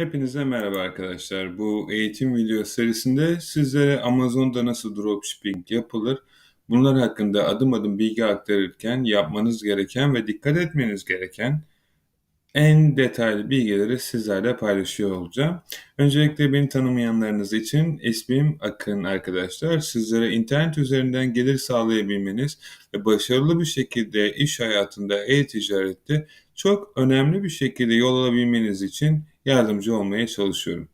Hepinize merhaba arkadaşlar. Bu eğitim video serisinde sizlere Amazon'da nasıl dropshipping yapılır, bunlar hakkında adım adım bilgi aktarırken yapmanız gereken ve dikkat etmeniz gereken en detaylı bilgileri sizlerle paylaşıyor olacağım. Öncelikle beni tanımayanlarınız için ismim Akın arkadaşlar. Sizlere internet üzerinden gelir sağlayabilmeniz ve başarılı bir şekilde iş hayatında, e-ticarette çok önemli bir şekilde yol alabilmeniz için yardımcı olmaya çalışıyorum.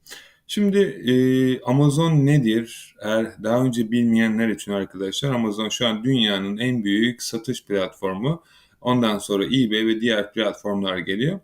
Şimdi e, Amazon nedir? Eğer daha önce bilmeyenler için arkadaşlar Amazon şu an dünyanın en büyük satış platformu. Ondan sonra eBay ve diğer platformlar geliyor.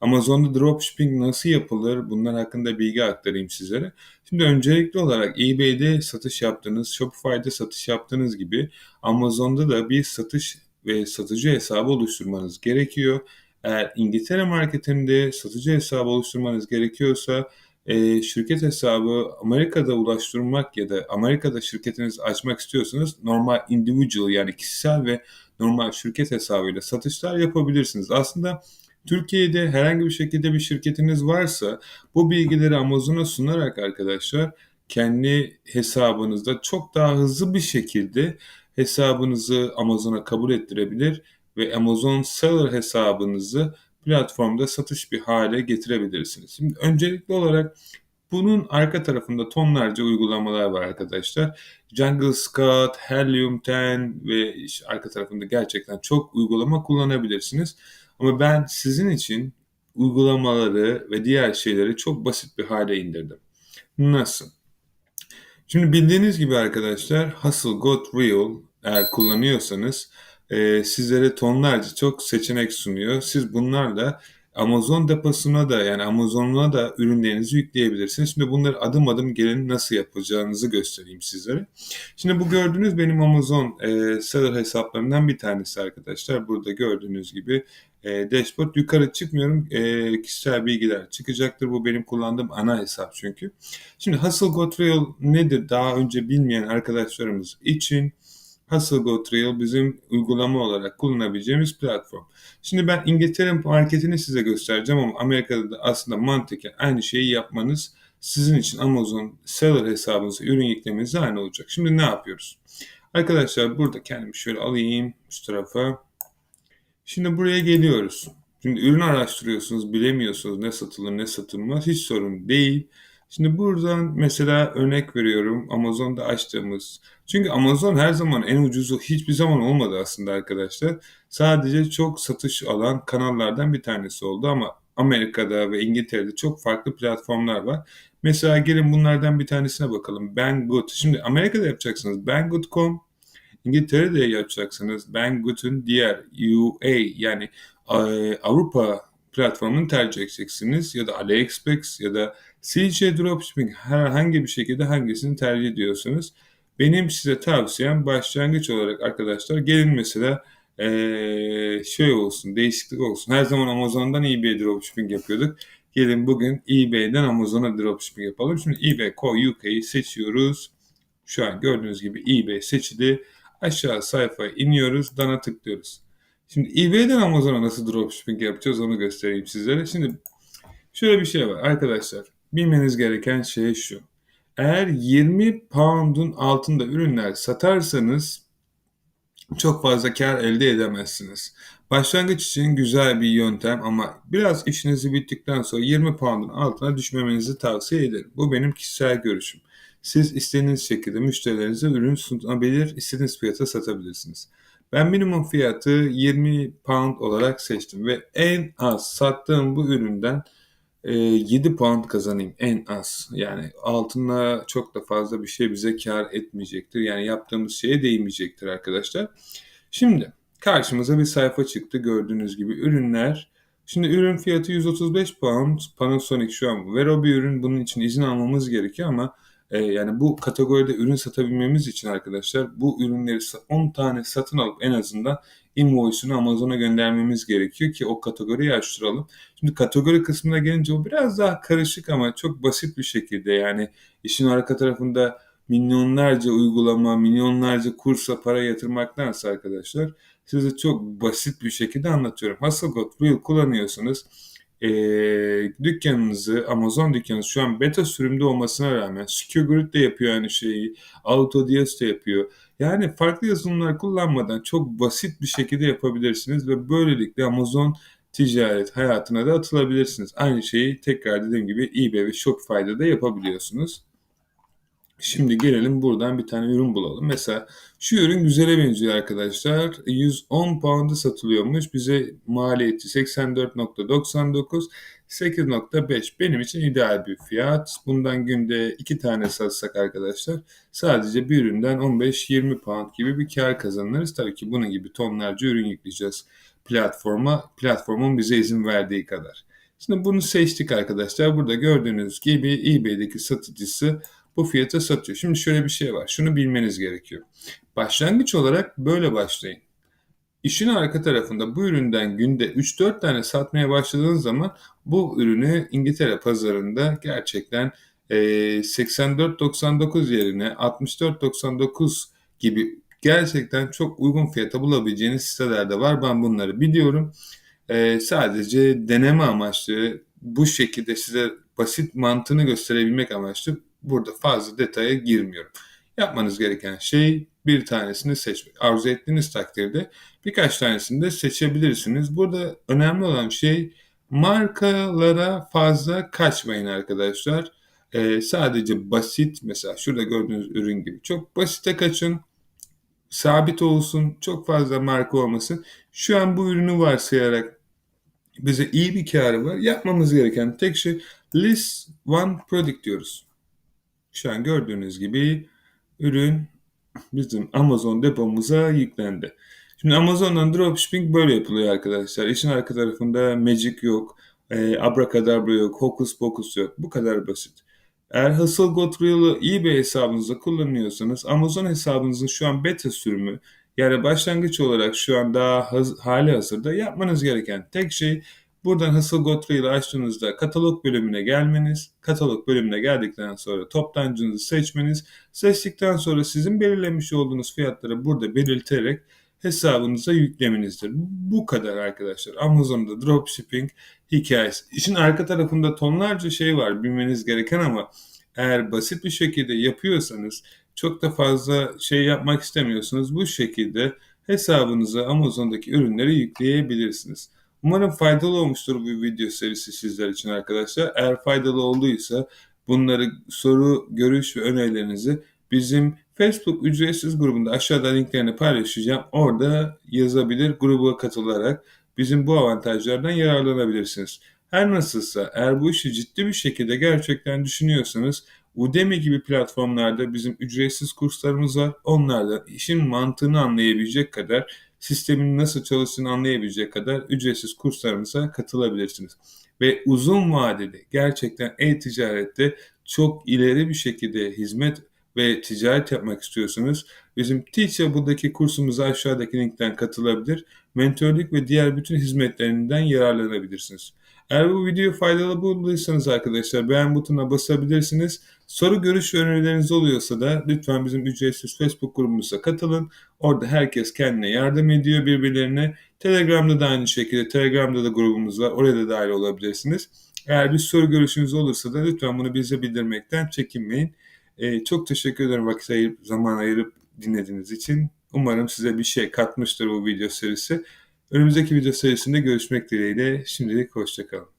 Amazon'da dropshipping nasıl yapılır? Bunlar hakkında bilgi aktarayım sizlere. Şimdi öncelikli olarak eBay'de satış yaptığınız, Shopify'de satış yaptığınız gibi Amazon'da da bir satış ve satıcı hesabı oluşturmanız gerekiyor. Eğer İngiltere marketinde satıcı hesabı oluşturmanız gerekiyorsa e, şirket hesabı Amerika'da ulaştırmak ya da Amerika'da şirketinizi açmak istiyorsanız normal individual yani kişisel ve normal şirket hesabıyla satışlar yapabilirsiniz. Aslında Türkiye'de herhangi bir şekilde bir şirketiniz varsa bu bilgileri Amazon'a sunarak arkadaşlar kendi hesabınızda çok daha hızlı bir şekilde hesabınızı Amazon'a kabul ettirebilir ve Amazon Seller hesabınızı platformda satış bir hale getirebilirsiniz. Şimdi öncelikli olarak bunun arka tarafında tonlarca uygulamalar var arkadaşlar. Jungle Scout, Helium 10 ve işte arka tarafında gerçekten çok uygulama kullanabilirsiniz. Ama ben sizin için uygulamaları ve diğer şeyleri çok basit bir hale indirdim. Nasıl? Şimdi bildiğiniz gibi arkadaşlar Hustle Got Real eğer kullanıyorsanız e, sizlere tonlarca çok seçenek sunuyor. Siz bunlarla Amazon deposuna da yani Amazon'a da ürünlerinizi yükleyebilirsiniz. Şimdi bunları adım adım gelin nasıl yapacağınızı göstereyim sizlere. Şimdi bu gördüğünüz benim Amazon e, seller hesaplarından bir tanesi arkadaşlar. Burada gördüğünüz gibi e, dashboard yukarı çıkmıyorum. E, kişisel bilgiler çıkacaktır. Bu benim kullandığım ana hesap çünkü. Şimdi Hustle Got Real nedir? Daha önce bilmeyen arkadaşlarımız için Hustle Go Trail bizim uygulama olarak kullanabileceğimiz platform. Şimdi ben İngiltere marketini size göstereceğim ama Amerika'da da aslında mantıken aynı şeyi yapmanız sizin için Amazon Seller hesabınıza ürün yüklemeniz aynı olacak. Şimdi ne yapıyoruz? Arkadaşlar burada kendimi şöyle alayım şu tarafa. Şimdi buraya geliyoruz. Şimdi ürün araştırıyorsunuz, bilemiyorsunuz ne satılır ne satılmaz hiç sorun değil. Şimdi buradan mesela örnek veriyorum Amazon'da açtığımız. Çünkü Amazon her zaman en ucuzu hiçbir zaman olmadı aslında arkadaşlar. Sadece çok satış alan kanallardan bir tanesi oldu ama Amerika'da ve İngiltere'de çok farklı platformlar var. Mesela gelin bunlardan bir tanesine bakalım. Banggood. Şimdi Amerika'da yapacaksınız Banggood.com. İngiltere'de yapacaksınız Banggood'un diğer UA yani Avrupa platformunu tercih edeceksiniz. Ya da AliExpress ya da CC Dropshipping herhangi bir şekilde hangisini tercih ediyorsunuz. Benim size tavsiyem başlangıç olarak arkadaşlar gelin mesela ee, şey olsun değişiklik olsun. Her zaman Amazon'dan eBay dropshipping yapıyorduk. Gelin bugün eBay'den Amazon'a dropshipping yapalım. Şimdi eBay Co UK'yi seçiyoruz. Şu an gördüğünüz gibi eBay seçili. Aşağı sayfaya iniyoruz. Dana tıklıyoruz. Şimdi eBay'den Amazon'a nasıl dropshipping yapacağız onu göstereyim sizlere. Şimdi şöyle bir şey var arkadaşlar. Bilmeniz gereken şey şu. Eğer 20 pound'un altında ürünler satarsanız çok fazla kar elde edemezsiniz. Başlangıç için güzel bir yöntem ama biraz işinizi bittikten sonra 20 pound'un altına düşmemenizi tavsiye ederim. Bu benim kişisel görüşüm. Siz istediğiniz şekilde müşterilerinize ürün sunabilir, istediğiniz fiyata satabilirsiniz. Ben minimum fiyatı 20 pound olarak seçtim ve en az sattığım bu üründen 7 ee, puan kazanayım en az. Yani altına çok da fazla bir şey bize kar etmeyecektir. Yani yaptığımız şeye değmeyecektir arkadaşlar. Şimdi karşımıza bir sayfa çıktı gördüğünüz gibi ürünler. Şimdi ürün fiyatı 135 pound. Panasonic şu an Vero bir ürün. Bunun için izin almamız gerekiyor ama e, yani bu kategoride ürün satabilmemiz için arkadaşlar bu ürünleri 10 tane satın alıp en azından invoice'unu Amazon'a göndermemiz gerekiyor ki o kategoriyi açtıralım. Şimdi kategori kısmına gelince o biraz daha karışık ama çok basit bir şekilde yani işin arka tarafında milyonlarca uygulama, milyonlarca kursa para yatırmaktansa arkadaşlar size çok basit bir şekilde anlatıyorum. Hasselblad Reel kullanıyorsunuz. E, dükkanınızı, Amazon dükkanınızı şu an beta sürümde olmasına rağmen Secure de yapıyor aynı şeyi, AutoDS de yapıyor. Yani farklı yazılımlar kullanmadan çok basit bir şekilde yapabilirsiniz ve böylelikle Amazon ticaret hayatına da atılabilirsiniz. Aynı şeyi tekrar dediğim gibi eBay ve Shopify'da da yapabiliyorsunuz. Şimdi gelelim buradan bir tane ürün bulalım. Mesela şu ürün güzele benziyor arkadaşlar. 110 pound'a satılıyormuş. Bize maliyeti 84.99, 8.5 benim için ideal bir fiyat. Bundan günde iki tane satsak arkadaşlar sadece bir üründen 15-20 pound gibi bir kar kazanırız. Tabii ki bunun gibi tonlarca ürün yükleyeceğiz platforma. Platformun bize izin verdiği kadar. Şimdi bunu seçtik arkadaşlar. Burada gördüğünüz gibi eBay'deki satıcısı bu fiyata satıyor. Şimdi şöyle bir şey var. Şunu bilmeniz gerekiyor. Başlangıç olarak böyle başlayın. İşin arka tarafında bu üründen günde 3-4 tane satmaya başladığınız zaman bu ürünü İngiltere pazarında gerçekten 84.99 yerine 64.99 gibi gerçekten çok uygun fiyata bulabileceğiniz siteler de var. Ben bunları biliyorum. Sadece deneme amaçlı bu şekilde size basit mantığını gösterebilmek amaçlı burada fazla detaya girmiyorum. Yapmanız gereken şey bir tanesini seçmek. Arzu ettiğiniz takdirde birkaç tanesini de seçebilirsiniz. Burada önemli olan şey markalara fazla kaçmayın arkadaşlar. Ee, sadece basit mesela şurada gördüğünüz ürün gibi çok basite kaçın. Sabit olsun. Çok fazla marka olmasın. Şu an bu ürünü varsayarak bize iyi bir karı var. Yapmamız gereken tek şey list one product diyoruz. Şu an gördüğünüz gibi ürün bizim Amazon depomuza yüklendi. Şimdi Amazon'dan dropshipping böyle yapılıyor arkadaşlar. İşin arka tarafında magic yok, e, abracadabra yok, hokus pokus yok. Bu kadar basit. Eğer Hustle Got Real'ı eBay hesabınızda kullanıyorsanız Amazon hesabınızın şu an beta sürümü yani başlangıç olarak şu an daha haz, hali hazırda yapmanız gereken tek şey Buradan Got Real'ı açtığınızda katalog bölümüne gelmeniz, katalog bölümüne geldikten sonra toptancınızı seçmeniz, seçtikten sonra sizin belirlemiş olduğunuz fiyatları burada belirterek hesabınıza yüklemenizdir. Bu kadar arkadaşlar. Amazon'da dropshipping hikayesi. İşin arka tarafında tonlarca şey var bilmeniz gereken ama eğer basit bir şekilde yapıyorsanız çok da fazla şey yapmak istemiyorsunuz. Bu şekilde hesabınıza Amazon'daki ürünleri yükleyebilirsiniz. Umarım faydalı olmuştur bu video serisi sizler için arkadaşlar. Eğer faydalı olduysa bunları soru, görüş ve önerilerinizi bizim Facebook ücretsiz grubunda aşağıda linklerini paylaşacağım. Orada yazabilir gruba katılarak bizim bu avantajlardan yararlanabilirsiniz. Her nasılsa eğer bu işi ciddi bir şekilde gerçekten düşünüyorsanız Udemy gibi platformlarda bizim ücretsiz kurslarımız var. Onlarla işin mantığını anlayabilecek kadar sistemin nasıl çalıştığını anlayabilecek kadar ücretsiz kurslarımıza katılabilirsiniz. Ve uzun vadede gerçekten e-ticarette çok ileri bir şekilde hizmet ve ticaret yapmak istiyorsanız bizim Teachable'daki kursumuza aşağıdaki linkten katılabilir, mentörlük ve diğer bütün hizmetlerinden yararlanabilirsiniz. Eğer bu videoyu faydalı bulduysanız arkadaşlar beğen butonuna basabilirsiniz. Soru, görüş önerileriniz oluyorsa da lütfen bizim ücretsiz Facebook grubumuza katılın. Orada herkes kendine yardım ediyor birbirlerine. Telegram'da da aynı şekilde. Telegram'da da grubumuz var. Oraya da dahil olabilirsiniz. Eğer bir soru görüşünüz olursa da lütfen bunu bize bildirmekten çekinmeyin. Ee, çok teşekkür ederim vakit ayırıp, zaman ayırıp dinlediğiniz için. Umarım size bir şey katmıştır bu video serisi. Önümüzdeki video serisinde görüşmek dileğiyle. Şimdilik hoşçakalın.